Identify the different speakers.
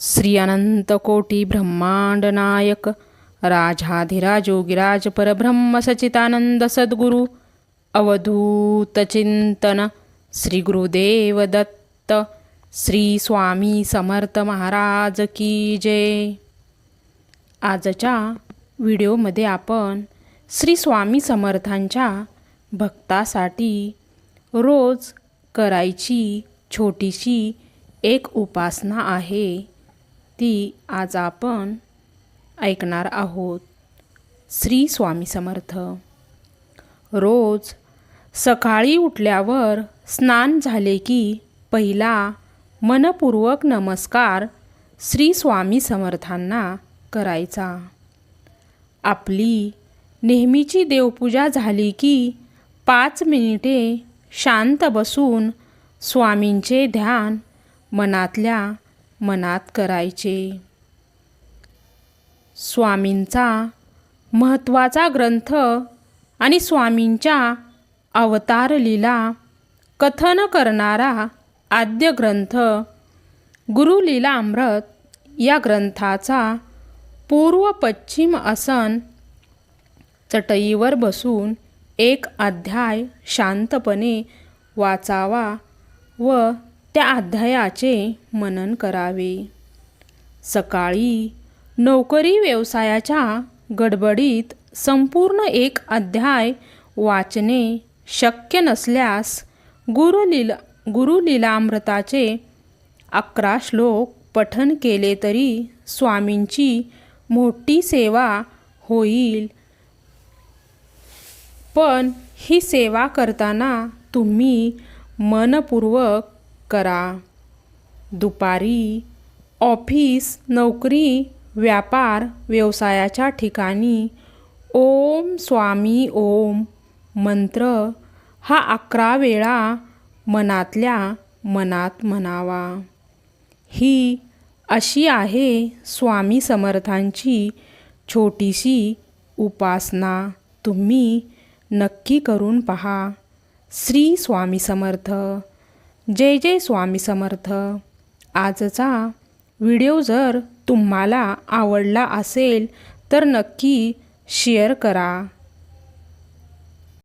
Speaker 1: श्री अनंत कोटी ब्रह्मांड नायक राजाधिराज योगिराज परब्रह्म सचितानंद सद्गुरु अवधूत चिंतन श्री गुरुदेव दत्त श्री स्वामी समर्थ महाराज की जय। आजच्या व्हिडिओमध्ये आपण श्री स्वामी समर्थांच्या भक्तासाठी रोज करायची छोटीशी एक उपासना आहे. ती आज आपण ऐकणार आहोत. श्री स्वामी समर्थ. रोज सकाळी उठल्यावर स्नान झाले की पहिला मनपूर्वक नमस्कार श्री स्वामी समर्थांना करायचा. आपली नेहमीची देवपूजा झाली की पाच मिनिटे शांत बसून स्वामींचे ध्यान मनातल्या मनात करायचे. स्वामींचा महत्त्वाचा ग्रंथ आणि स्वामींच्या अवतार लीला कथन करणारा आद्य ग्रंथ गुरुलीला अमृत या ग्रंथाचा पूर्व पश्चिम आसन चटईवर बसून एक अध्याय शांतपणे वाचावा व त्या अध्यायाचे मनन करावे. सकाळी नोकरी व्यवसायाच्या गडबडीत संपूर्ण एक अध्याय वाचणे शक्य नसल्यास गुरुलीला गुरुलीलामृताचे अकरा श्लोक पठन केले तरी स्वामींची मोठी सेवा होईल. पण ही सेवा करताना तुम्ही मनपूर्वक करा. दुपारी ऑफिस नोकरी व्यापार व्यवसायाच्या ठिकाणी ओम स्वामी ओम मंत्र हा अकरा वेळा मनातल्या मनात म्हणावा. ही अशी आहे स्वामी समर्थांची छोटीशी उपासना. तुम्ही नक्की करून पहा. श्री स्वामी समर्थ. जय जय स्वामी समर्थ. आजचा व्हिडिओ जर तुम्हाला आवडला असेल तर नक्की शेअर करा.